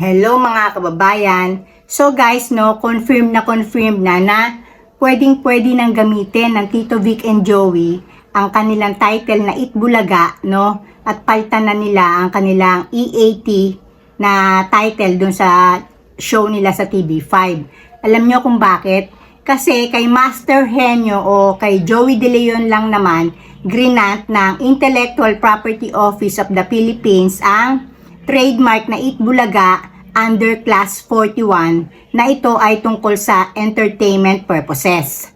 Hello mga kababayan. So guys, no, confirm na confirm na na pwedeng pwede nang gamitin ng Tito Vic and Joey ang kanilang title na Itbulaga, no? At palitan na nila ang kanilang EAT na title dun sa show nila sa TV5. Alam nyo kung bakit? Kasi kay Master Henyo o kay Joey De Leon lang naman, grinant ng Intellectual Property Office of the Philippines ang trademark na Itbulaga under Class 41 na ito ay tungkol sa entertainment purposes.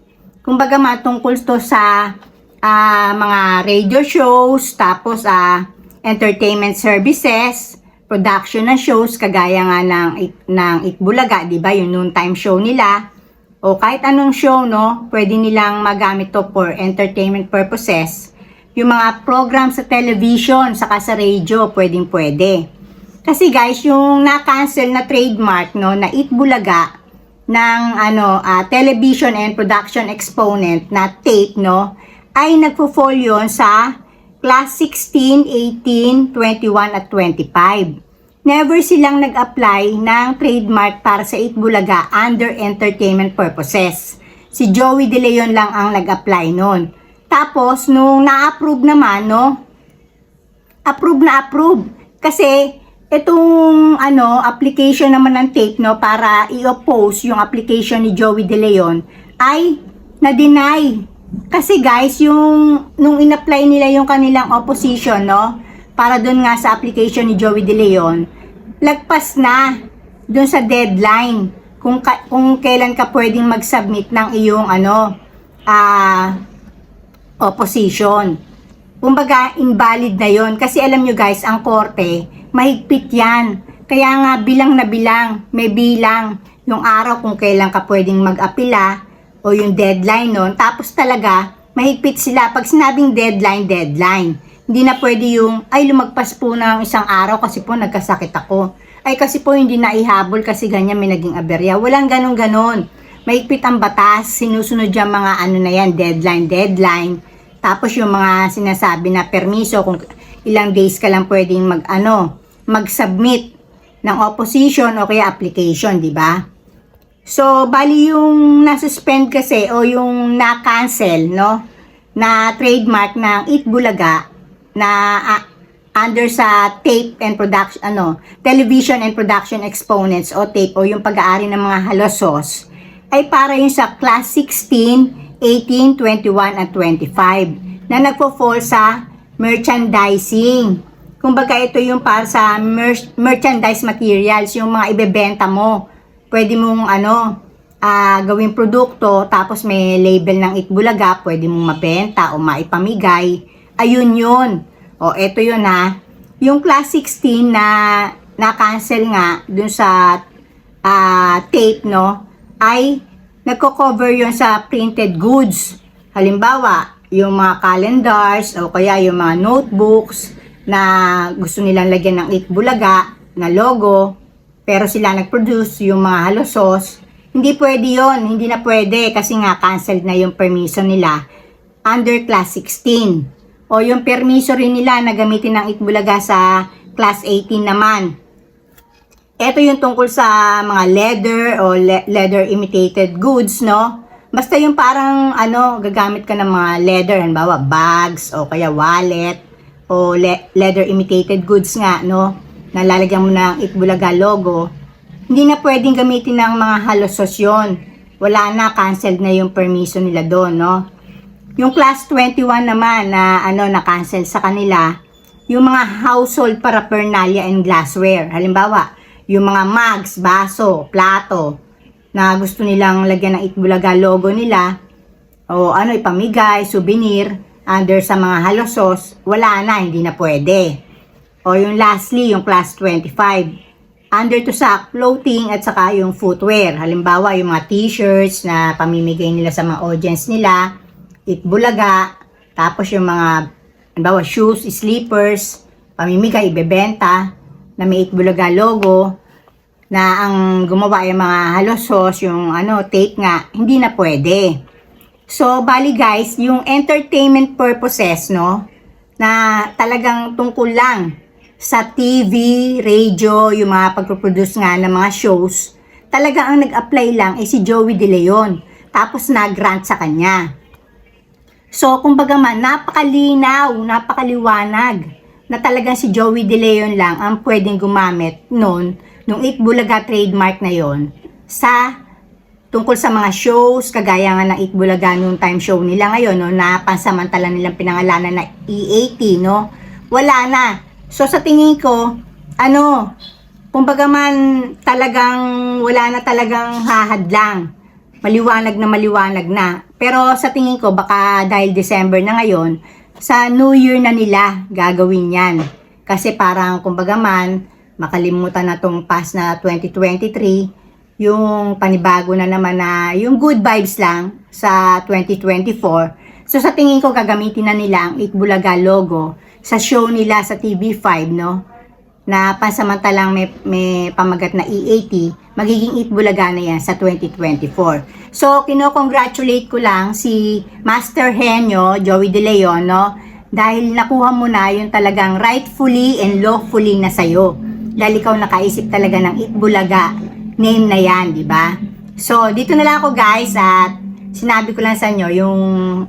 Kumbaga matungkol to sa ah, mga radio shows, tapos ah, entertainment services, production ng shows kagaya nga ng, ng Itbulaga, di ba? Yung noontime show nila. O kahit anong show, no? Pwede nilang magamit to for entertainment purposes. Yung mga program sa television, saka sa radio, pwedeng pwede. Kasi guys, yung na-cancel na trademark, no, na Itbulaga, ng ano, ah, television and production exponent na tape, no, ay nagpo-fall yun sa class 16, 18, 21 at 25. Never silang nag-apply ng trademark para sa Itbulaga under entertainment purposes. Si Joey De Leon lang ang nag-apply nun. Tapos, nung na-approve naman, no, approve na approve. Kasi, itong ano, application naman ng tape, no, para i-oppose yung application ni Joey De Leon, ay na-deny. Kasi guys, yung, nung in-apply nila yung kanilang opposition, no, para dun nga sa application ni Joey De Leon, lagpas na dun sa deadline kung, ka, kung kailan ka pwedeng mag-submit ng iyong ano, ah, opposition. Kumbaga, invalid na yon Kasi alam nyo guys, ang korte, mahigpit yan. Kaya nga, bilang na bilang, may bilang yung araw kung kailan ka pwedeng mag-apila o yung deadline nun. Tapos talaga, mahigpit sila. Pag sinabing deadline, deadline. Hindi na pwede yung, ay lumagpas po ng isang araw kasi po nagkasakit ako. Ay kasi po hindi na ihabol kasi ganyan may naging aberya. Walang ganun-ganon. Mahigpit ang batas, sinusunod yung mga ano na yan, deadline, deadline. Tapos yung mga sinasabi na permiso kung ilang days ka lang pwedeng mag ano, mag-submit ng opposition o kaya application, di ba? So, bali yung nasuspend kasi o yung na-cancel, no? Na trademark ng Itbulaga na ah, under sa tape and production, ano, television and production exponents o tape o yung pag-aari ng mga halosos ay para yun sa class 16, 18, 21 at 25 na nagpo-fall sa merchandising. Kumbaga ito yung para sa mer- merchandise materials, yung mga ibebenta mo. Pwede mong ano, ah gawing produkto tapos may label ng Itbulaga, pwede mong mabenta o maipamigay. Ayun yun. O eto yun ha. Yung class 16 na na-cancel nga dun sa ah, tape no ay nagko-cover yon sa printed goods. Halimbawa, yung mga calendars o kaya yung mga notebooks na gusto nilang lagyan ng Itbulaga na logo pero sila nag-produce yung mga halosos. Hindi pwede yon hindi na pwede kasi nga canceled na yung permiso nila under class 16. O yung permiso rin nila na gamitin ng Itbulaga sa class 18 naman. Ito yung tungkol sa mga leather o le- leather imitated goods, no? Basta yung parang ano, gagamit ka ng mga leather, halimbawa bags o kaya wallet o le- leather imitated goods nga, no? Nalalagyan mo ng Itbulaga logo. Hindi na pwedeng gamitin ng mga halosos yun. Wala na, canceled na yung permiso nila doon, no? Yung class 21 naman na ano na-cancel sa kanila, yung mga household paraphernalia and glassware. Halimbawa, yung mga mugs, baso, plato na gusto nilang lagyan ng Itbulaga logo nila o ano ipamigay, souvenir under sa mga halosos, wala na, hindi na pwede. O yung lastly, yung class 25 under to sa clothing at saka yung footwear. Halimbawa, yung mga t-shirts na pamimigay nila sa mga audience nila, itbulaga, tapos yung mga, halimbawa, shoes, slippers, pamimigay, ibebenta, na may itbulaga logo, na ang gumawa yung mga halosos, yung ano, tape nga, hindi na pwede. So, bali guys, yung entertainment purposes, no, na talagang tungkol lang sa TV, radio, yung mga pagproduce nga ng mga shows, talaga ang nag-apply lang ay si Joey De Leon. Tapos nag-grant sa kanya. So, kumbaga man, napakalinaw, napakaliwanag na talagang si Joey De Leon lang ang pwedeng gumamit noon, nung Itbulaga trademark na yon sa tungkol sa mga shows, kagaya nga ng Itbulaga noong time show nila ngayon, no, na pansamantala nilang pinangalanan na E80, no? Wala na. So, sa tingin ko, ano, kumbaga man talagang wala na talagang hahadlang. Maliwanag na maliwanag na. Pero sa tingin ko, baka dahil December na ngayon, sa New Year na nila gagawin yan. Kasi parang kumbaga man, makalimutan na tong past na 2023, yung panibago na naman na yung good vibes lang sa 2024. So sa tingin ko gagamitin na nila ang Itbulaga logo sa show nila sa TV5 no na pansamantalang may, may pamagat na E80 magiging Itbulaga na yan sa 2024. So kino-congratulate ko lang si Master Henyo Joey De Leon no dahil nakuha mo na yung talagang rightfully and lawfully na sayo. Dahil ikaw nakaisip talaga ng Itbulaga name na yan, di ba? So, dito na lang ako guys at sinabi ko lang sa inyo yung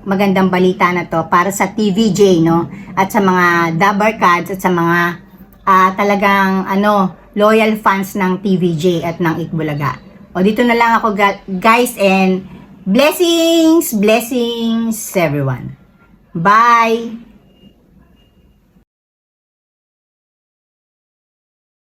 magandang balita na to para sa TVJ, no? At sa mga Dabar Cards at sa mga ah, talagang ano, loyal fans ng TVJ at ng Itbulaga. O dito na lang ako guys and blessings, blessings everyone. Bye!